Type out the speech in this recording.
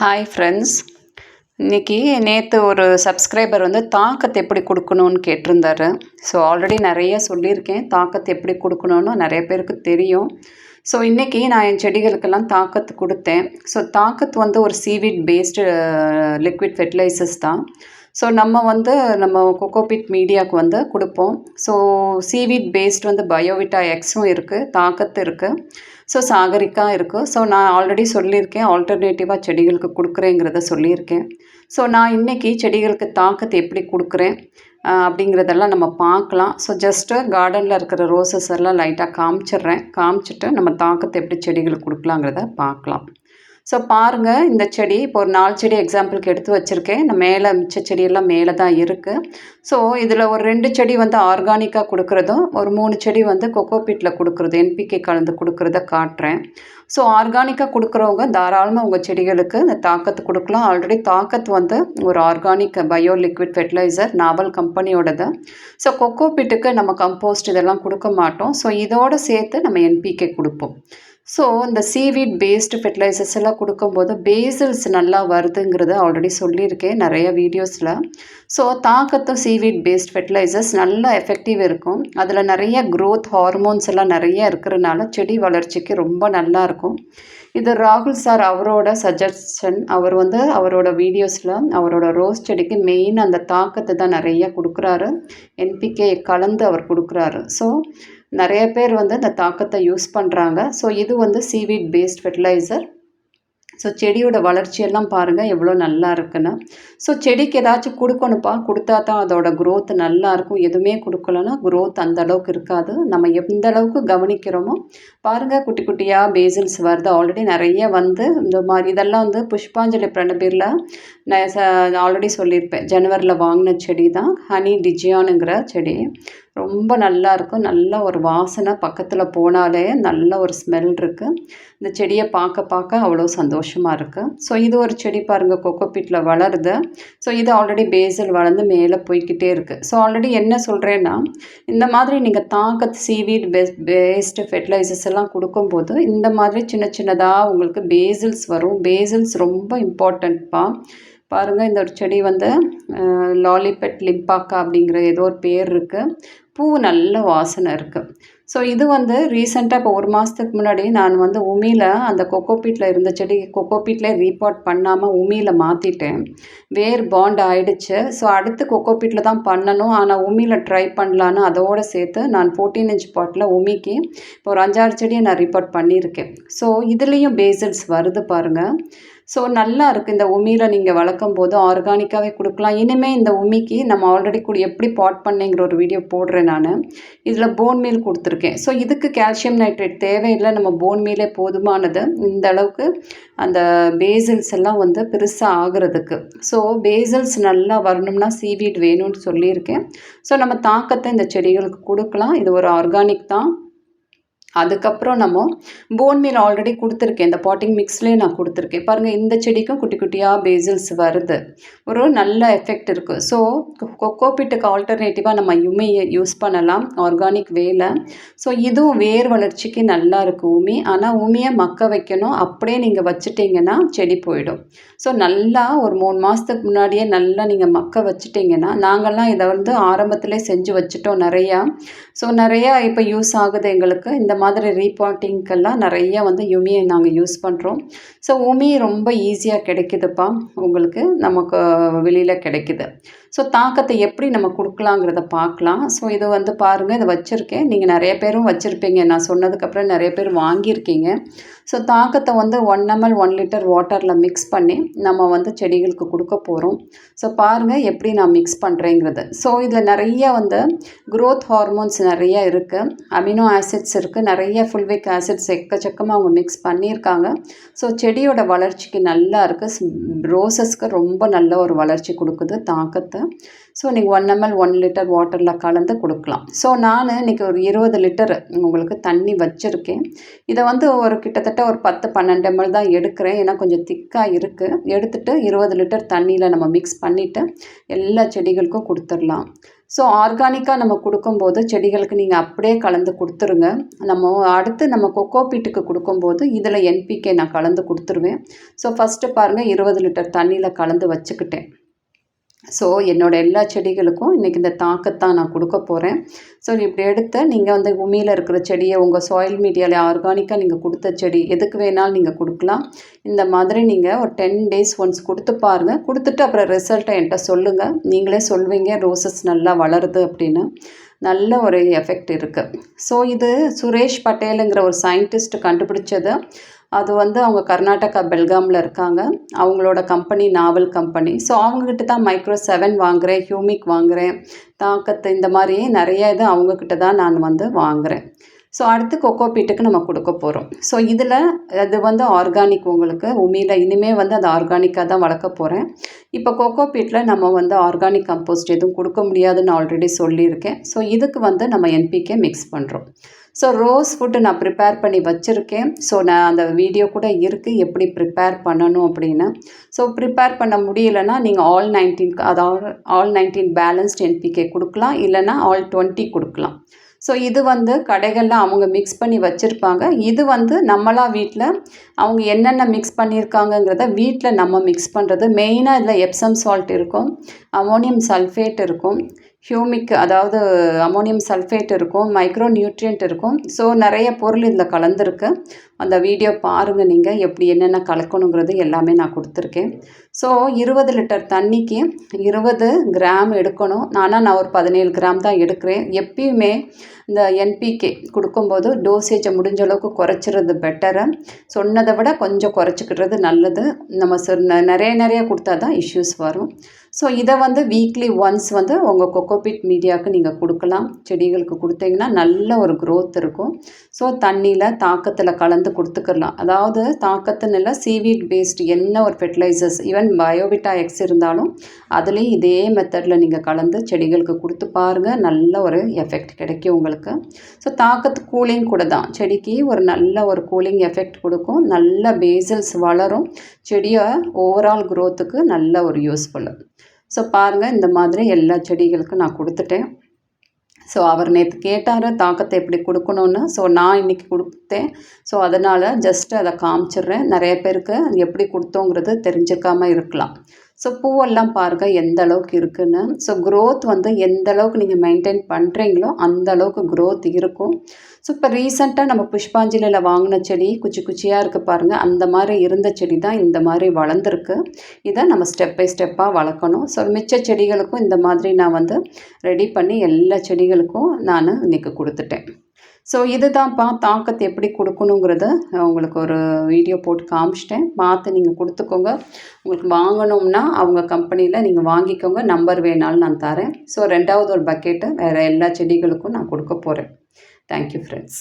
Hi friends இன்றைக்கி நேற்று ஒரு சப்ஸ்கிரைபர் வந்து தாக்கத்தை எப்படி கொடுக்கணும்னு கேட்டிருந்தாரு. ஸோ ஆல்ரெடி நிறைய சொல்லியிருக்கேன். தாக்கத்தை எப்படி கொடுக்கணுன்னு நிறைய பேருக்கு தெரியும். ஸோ இன்றைக்கி நான் என் செடிகளுக்கெல்லாம் தாக்கத்து கொடுத்தேன். ஸோ தாக்கத்து வந்து ஒரு சீவிட் பேஸ்டு லிக்விட் ஃபெர்டிலைசர்ஸ் தான். ஸோ நம்ம வந்து நம்ம கொக்கோபிட் மீடியாவுக்கு வந்து கொடுப்போம். ஸோ சீவிட் பேஸ்ட் வந்து பயோவிட்டா எக்ஸும் இருக்குது தாக்கத்து இருக்குது ஸோ சாகரிக்காக இருக்கும் ஸோ நான் ஆல்ரெடி சொல்லியிருக்கேன். ஆல்டர்னேட்டிவாக செடிகளுக்கு கொடுக்குறேங்கிறத சொல்லியிருக்கேன். ஸோ நான் இன்றைக்கி செடிகளுக்கு தாக்கத்தை எப்படி கொடுக்குறேன்? அப்படிங்கிறதெல்லாம் நம்ம பார்க்கலாம். ஸோ ஜஸ்ட்டு கார்டனில் இருக்கிற ரோசஸ் எல்லாம் லைட்டாக காமிச்சிட்றேன். காமிச்சிட்டு நம்ம தாக்கத்தை எப்படி செடிகளுக்கு கொடுக்கலாங்கிறத பார்க்கலாம். ஸோ பாருங்கள் இந்த செடி இப்போ ஒரு நாலு செடி எக்ஸாம்பிளுக்கு எடுத்து வச்சுருக்கேன். இந்த மேலே மிச்ச செடியெல்லாம் மேலே தான் இருக்குது ஸோ இதில் ஒரு ரெண்டு செடி வந்து ஆர்கானிக்காக கொடுக்குறதும் ஒரு மூணு செடி வந்து கொக்கோபீட்டில் கொடுக்குறது என்பிகே கலந்து கொடுக்குறத காட்டுறேன். ஸோ ஆர்கானிக்காக கொடுக்குறவங்க தாராளமாக உங்கள் செடிகளுக்கு இந்த தாக்கத்து கொடுக்கலாம். ஆல்ரெடி தாக்கத்து வந்து ஒரு ஆர்கானிக் பயோ லிக்விட் ஃபெர்டிலைசர் நாவல் கம்பெனியோடது ஸோ கொக்கோபீட்டுக்கு நம்ம கம்போஸ்ட் இதெல்லாம் கொடுக்க மாட்டோம். ஸோ இதோடு சேர்த்து நம்ம என்பிகே கொடுப்போம். ஸோ இந்த சீவீட் பேஸ்டு ஃபெர்டிலைசர்ஸ் எல்லாம் கொடுக்கும்போது பேசில்ஸ் நல்லா வருதுங்கிறத ஆல்ரெடி சொல்லியிருக்கேன் நிறைய வீடியோஸில் ஸோ தாக்கத்தும் சீவீட் பேஸ்ட் ஃபெர்டிலைசர்ஸ் நல்லா எஃபெக்டிவ் இருக்கும். அதில் நிறைய க்ரோத் ஹார்மோன்ஸ் எல்லாம் நிறைய இருக்கிறனால செடி வளர்ச்சிக்கு ரொம்ப நல்லாயிருக்கும் இது ராகுல் சார் அவரோட சஜஷன் அவர் வந்து அவரோட வீடியோஸில் அவரோட ரோஸ் செடிக்கு மெயின் அந்த தாக்கத்தை தான் நிறைய கொடுக்குறாரு. என்பிகே கலந்து அவர் கொடுக்குறாரு. ஸோ நிறைய பேர் வந்து இந்த தாக்கத்தை யூஸ் பண்ணுறாங்க ஸோ இது வந்து சீவீட் பேஸ்ட் ஃபெர்டிலைசர் ஸோ செடியோட வளர்ச்சியெல்லாம் பாருங்கள் எவ்வளோ நல்லா இருக்குன்னு. ஸோ செடிக்கு ஏதாச்சும் கொடுக்கணுப்பா கொடுத்தா தான் அதோட க்ரோத் நல்லா இருக்கும். எதுவுமே கொடுக்கலன்னா க்ரோத் அந்த அளவுக்கு இருக்காது. நம்ம எந்த அளவுக்கு கவனிக்கிறோமோ பாருங்கள் குட்டி குட்டியாக பேசில்ஸ் வருது. ஆல்ரெடி நிறைய வந்து இந்த மாதிரி இதெல்லாம் வந்து புஷ்பாஞ்சலி பிரணபீரில் நான் ஆல்ரெடி சொல்லியிருப்பேன். ஜனவரியில் வாங்கின செடி தான் ஹனி டிஜியானுங்கிற செடி. ரொம்ப நல்லா இருக்கும். நல்ல ஒரு வாசனை பக்கத்தில் போனாலே நல்ல ஒரு ஸ்மெல் இருக்குது இந்த செடியை பார்க்க பார்க்க அவ்வளோ சந்தோஷமாக இருக்குது ஸோ இது ஒரு செடி பாருங்கள் கொக்கோபீட்டில் வளருது. ஸோ இது ஆல்ரெடி பேசல் வளர்ந்து மேலே போய்கிட்டே இருக்குது ஸோ ஆல்ரெடி என்ன சொல்கிறேன்னா இந்த மாதிரி நீங்கள் தாக்கத்து சீவீட் பெஸ் பேஸ்டு ஃபெர்டிலைசர்ஸ் எல்லாம் கொடுக்கும்போது இந்த மாதிரி சின்ன சின்னதாக உங்களுக்கு பேசில்ஸ் வரும். பேசில்ஸ் ரொம்ப இம்பார்ட்டண்ட்ப்பா பாருங்கள் இந்த ஒரு செடி வந்து லாலிபெட் லிம்பாக்கா அப்படிங்கிற ஏதோ ஒரு பேர் இருக்குது பூ நல்ல வாசனை இருக்குது ஸோ இது வந்து ரீசெண்டாக இப்போ ஒரு மாதத்துக்கு முன்னாடி நான் வந்து உமியில் அந்த கொக்கோபீட்டில் இருந்த செடி கொக்கோபீட்டில் ரீபாட் பண்ணாமல் உமியில் மாற்றிட்டேன் வேர் பாண்ட் ஆகிடுச்சு ஸோ அடுத்து கொக்கோபீட்டில் தான் பண்ணணும். ஆனால் உமியில் ட்ரை பண்ணலான்னு அதோடு சேர்த்து நான் ஃபோர்டீன் இன்ச் பாட்டில் உமிக்கு இப்போ ஒரு அஞ்சாறு செடியை நான் ரீபாட் பண்ணியிருக்கேன். ஸோ இதுலேயும் பேசில்ஸ் வருது பாருங்கள் ஸோ நல்லா இருக்குது இந்த உமியில் நீங்கள் வளர்க்கும் போது ஆர்கானிக்காகவே கொடுக்கலாம். இனிமேல் இந்த உமிக்கு நம்ம ஆல்ரெடி கூட எப்படி பாட் பண்ணேங்கிற ஒரு வீடியோ போடுறேன் நான். இதில் போன் மீல் கொடுத்துருக்கேன். ஸோ இதுக்கு கால்சியம் நைட்ரேட் தேவையில்லை. நம்ம போன் மீலே போதுமானது. இந்த அளவுக்கு அந்த பேசல்ஸ் எல்லாம் வந்து பெருசாக ஆகிறதுக்கு. ஸோ பேசில்ஸ் நல்லா வரணும்னா சீவீட் வேணும்னு சொல்லியிருக்கேன். ஸோ நம்ம தாக்கத்தை இந்த செடிகளுக்கு கொடுக்கலாம். இது ஒரு ஆர்கானிக் தான். அதுக்கப்புறம் நம்ம போன் மீல் ஆல்ரெடி கொடுத்துருக்கேன். இந்த பாட்டிங் மிக்ஸ்லேயே நான் கொடுத்துருக்கேன். பாருங்கள் இந்த செடிக்கும் குட்டி குட்டியாக பேசில்ஸ் வருது. ஒரு நல்ல எஃபெக்ட் இருக்குது ஸோ கொக்கோபிட்டுக்கு ஆல்டர்னேட்டிவாக நம்ம யுமியை யூஸ் பண்ணலாம். ஆர்கானிக் வேலை. ஸோ இதுவும் வேர் வளர்ச்சிக்கு நல்லா இருக்குது உமி ஆனால் உமியை மக்க வைக்கணும். அப்படியே நீங்கள் வச்சுட்டிங்கன்னா செடி போயிடும். ஸோ நல்லா ஒரு மூணு மாதத்துக்கு முன்னாடியே நல்லா நீங்கள் மக்க வச்சுட்டிங்கன்னா நாங்கள்லாம் இதை வந்து ஆரம்பத்திலே செஞ்சு வச்சுட்டோம் நிறையா. ஸோ நிறையா இப்போ யூஸ் ஆகுது எங்களுக்கு. இந்த மாதிரி ரீபாட்டிங்க்கெல்லாம் நிறைய வந்து யுமியை நாங்கள் யூஸ் பண்ணுறோம் ஸோ உமி ரொம்ப ஈஸியாக கிடைக்குதுப்பா. உங்களுக்கு நமக்கு வெளியில் கிடைக்குது. ஸோ தாக்கத்தை எப்படி நம்ம கொடுக்கலாங்கிறத பார்க்கலாம். ஸோ இது வந்து பாருங்கள் இதை வச்சுருக்கேன். நீங்கள் நிறைய பேரும் வச்சுருப்பீங்க. நான் சொன்னதுக்கப்புறம் நிறைய பேர் வாங்கியிருக்கீங்க. ஸோ தாக்கத்தை வந்து ஒன் எம்எல் ஒன் லிட்டர் வாட்டரில் மிக்ஸ் பண்ணி நம்ம வந்து செடிகளுக்கு கொடுக்க போகிறோம் ஸோ பாருங்கள் எப்படி நான் மிக்ஸ் பண்ணுறேங்கிறது ஸோ இதில் நிறைய வந்து க்ரோத் ஹார்மோன்ஸ் நிறைய இருக்குது அமினோ ஆசிட்ஸ் இருக்குது நிறைய ஃபுல்விக் ஆசிட்ஸ் எக்கச்சக்கமாக அவங்க மிக்ஸ் பண்ணியிருக்காங்க. ஸோ செடியோட வளர்ச்சிக்கு நல்லா இருக்குது ரோசஸ்க்கு ரொம்ப நல்ல ஒரு வளர்ச்சி கொடுக்குது தாக்கத்தை. கொடுக்குறது ஸோ நீங்கள் ஒன் எம்எல் ஒன் லிட்டர் வாட்டரில் கலந்து கொடுக்கலாம். ஸோ நான் இன்றைக்கி ஒரு இருபது லிட்டர் உங்களுக்கு தண்ணி வச்சுருக்கேன். இதை வந்து ஒரு கிட்டத்தட்ட ஒரு பத்து பன்னெண்டு எம்எல் தான் எடுக்கிறேன். ஏன்னா கொஞ்சம் திக்காக இருக்குது எடுத்துகிட்டு இருபது லிட்டர் தண்ணியில் நம்ம மிக்ஸ் பண்ணிவிட்டு எல்லா செடிகளுக்கும் கொடுத்துடலாம். ஸோ ஆர்கானிக்காக நம்ம கொடுக்கும்போது செடிகளுக்கு நீங்கள் அப்படியே கலந்து கொடுத்துருங்க. நம்ம அடுத்து நம்ம கொக்கோ பீட்டுக்கு கொடுக்கும்போது இதில் என்பிகே நான் கலந்து கொடுத்துருவேன். ஸோ ஃபஸ்ட்டு பாருங்கள் இருபது லிட்டர் தண்ணியில் கலந்து வச்சுக்கிட்டேன். ஸோ என்னோடய எல்லா செடிகளுக்கும் இன்றைக்கி இந்த தாக்கத்தான் நான் கொடுக்க போகிறேன் ஸோ இப்படி எடுத்து நீங்கள் வந்து உமியில் இருக்கிற செடியை உங்கள் சாயில் மீடியாவில் ஆர்கானிக்காக நீங்கள் கொடுத்த செடி எதுக்கு வேணாலும் நீங்கள் கொடுக்கலாம். இந்த மாதிரி நீங்கள் ஒரு டென் டேஸ் ஒன்ஸ் கொடுத்து பாருங்கள் கொடுத்துட்டு அப்புறம் ரிசல்ட்டை என்கிட்ட சொல்லுங்கள் நீங்களே சொல்வீங்க ரோசஸ் நல்லா வளருது அப்படின்னு. நல்ல ஒரு எஃபெக்ட் இருக்குது ஸோ இது சுரேஷ் பட்டேலுங்கிற ஒரு சயின்டிஸ்ட் கண்டுபிடிச்சது. அது வந்து அவங்க கர்நாடகா பெல்காமில் இருக்காங்க. அவங்களோட கம்பெனி நாவல் கம்பெனி. ஸோ அவங்கக்கிட்ட தான் மைக்ரோ செவன் வாங்குகிறேன் ஹியூமிக் வாங்குகிறேன் தாக்கத்து இந்த மாதிரி நிறைய இது அவங்கக்கிட்ட தான் நான் வந்து வாங்குகிறேன் ஸோ அடுத்து கொக்கோ பீட்டுக்கு நம்ம கொடுக்க போகிறோம் ஸோ இதில் அது வந்து ஆர்கானிக் உங்களுக்கு உமியில் இனிமேல் வந்து அது ஆர்கானிக்காக தான் வளர்க்க போகிறேன் இப்போ கொக்கோ பீட்டில் நம்ம வந்து ஆர்கானிக் கம்போஸ்ட் எதுவும் கொடுக்க முடியாதுன்னு ஆல்ரெடி சொல்லியிருக்கேன். ஸோ இதுக்கு வந்து நம்ம என்பிகே மிக்ஸ் பண்ணுறோம் ஸோ ரோஸ் ஃபுட்டு நான் ப்ரிப்பேர் பண்ணி வச்சுருக்கேன். ஸோ நான் அந்த வீடியோ கூட இருக்குது எப்படி ப்ரிப்பேர் பண்ணணும் அப்படின்னு. ஸோ ப்ரிப்பேர் பண்ண முடியலைன்னா நீங்கள் ஆல் நைன்டீன் அதாவது ஆல் நைன்டீன் பேலன்ஸ்ட் என்பிகே கொடுக்கலாம். இல்லைனா ஆல் டுவெண்ட்டி கொடுக்கலாம். ஸோ இது வந்து கடைகளில் அவங்க மிக்ஸ் பண்ணி வச்சுருப்பாங்க. இது வந்து நம்மளாக வீட்டில் அவங்க என்னென்ன மிக்ஸ் பண்ணியிருக்காங்கங்கிறத வீட்டில் நம்ம மிக்ஸ் பண்ணுறது மெயினாக இதில் எப்சம் சால்ட் இருக்கும். அமோனியம் சல்ஃபேட் இருக்கும். ஹியூமிக் அதாவது அமோனியம் சல்ஃபேட் இருக்கும் மைக்ரோ நியூட்ரியன்ட் இருக்கும். ஸோ நிறைய பொருள் இதில் கலந்துருக்கு. அந்த வீடியோ பாருங்கள் நீங்கள் எப்படி என்னென்ன கலக்கணுங்கிறது எல்லாமே நான் கொடுத்துருக்கேன். ஸோ இருபது லிட்டர் தண்ணிக்கு இருபது கிராம் எடுக்கணும். நானாக நான் ஒரு பதினேழு கிராம் தான் எடுக்கிறேன். எப்பயுமே இந்த என்பிகே கொடுக்கும்போது டோசேஜை முடிஞ்ச அளவுக்கு குறைச்சிறது பெட்டரு சொன்னதை விட கொஞ்சம் குறைச்சிக்கிறது நல்லது. நம்ம நிறைய நிறைய கொடுத்தா தான் இஷ்யூஸ் வரும். ஸோ இதை வந்து வீக்லி ஒன்ஸ் வந்து உங்கள் கொக்கோபிட் மீடியாவுக்கு நீங்கள் கொடுக்கலாம். செடிகளுக்கு கொடுத்தீங்கன்னா நல்ல ஒரு க்ரோத் இருக்கும். ஸோ தண்ணியில் தாக்கத்தில் கலந்து கொடுத்துக்கலாம். அதாவது தாக்கத்துன்னு இல்லை சீவீட் பேஸ்ட் என்ன ஒரு ஃபெர்டிலைசர்ஸ் ஈவன் பயோபிட்டா எக்ஸ் இருந்தாலும் அதுலேயும் இதே மெத்தடில் நீங்கள் கலந்து செடிகளுக்கு கொடுத்து பாருங்கள் நல்ல ஒரு எஃபெக்ட் கிடைக்கும் உங்களுக்கு. ஸோ தாக்கத்து கூலிங் கூட தான். செடிக்கு ஒரு நல்ல ஒரு கூலிங் எஃபெக்ட் கொடுக்கும். நல்ல பேசல்ஸ் வளரும். செடியை ஓவரால் க்ரோத்துக்கு நல்ல ஒரு யூஸ்ஃபுல்லு ஸோ பாருங்கள் இந்த மாதிரி எல்லா செடிகளுக்கும் நான் கொடுத்துட்டேன். ஸோ அவர் நேற்று கேட்டார் தாக்கத்தை எப்படி கொடுக்கணுன்னு ஸோ நான் இன்றைக்கி கொடுத்தேன். ஸோ அதனால் ஜஸ்ட்டு அதை காமிச்சிடுறேன். நிறைய பேருக்கு எப்படி கொடுத்தோங்கிறது தெரிஞ்சுக்காமல் இருக்கலாம். ஸோ பூவெல்லாம் பாருங்கள் எந்த அளவுக்கு இருக்குன்னு. ஸோ க்ரோத் வந்து எந்த அளவுக்கு நீங்கள் மெயின்டைன் பண்ணுறீங்களோ அந்த அளவுக்கு க்ரோத் இருக்கும். ஸோ இப்போ ரீசெண்டாக நம்ம புஷ்பாஞ்சலியில் வாங்கின செடி குச்சி குச்சியாக இருக்குது பாருங்கள் அந்த மாதிரி இருந்த செடி தான் இந்த மாதிரி வளர்ந்துருக்கு. இதை நம்ம ஸ்டெப் பை ஸ்டெப்பாக வளர்க்கணும். ஸோ மிச்ச செடிகளுக்கும் இந்த மாதிரி நான் வந்து ரெடி பண்ணி எல்லா செடிகளுக்கும் நான் இன்றைக்கி கொடுத்துட்டேன். ஸோ இதுதான்ப்பா தாக்கத்தை எப்படி கொடுக்கணுங்கிறத. உங்களுக்கு ஒரு வீடியோ போட்டு காமிச்சிட்டேன். பார்த்து நீங்கள் கொடுத்துக்கோங்க. உங்களுக்கு வாங்கணும்னா அவங்க கம்பெனியில் நீங்கள் வாங்கிக்கோங்க. நம்பர் வேணாலும் நான் தரேன். ஸோ ரெண்டாவது ஒரு பக்கெட்டு வேறு எல்லா செடிகளுக்கும் நான் கொடுக்க போகிறேன் தேங்க்யூ ஃப்ரெண்ட்ஸ்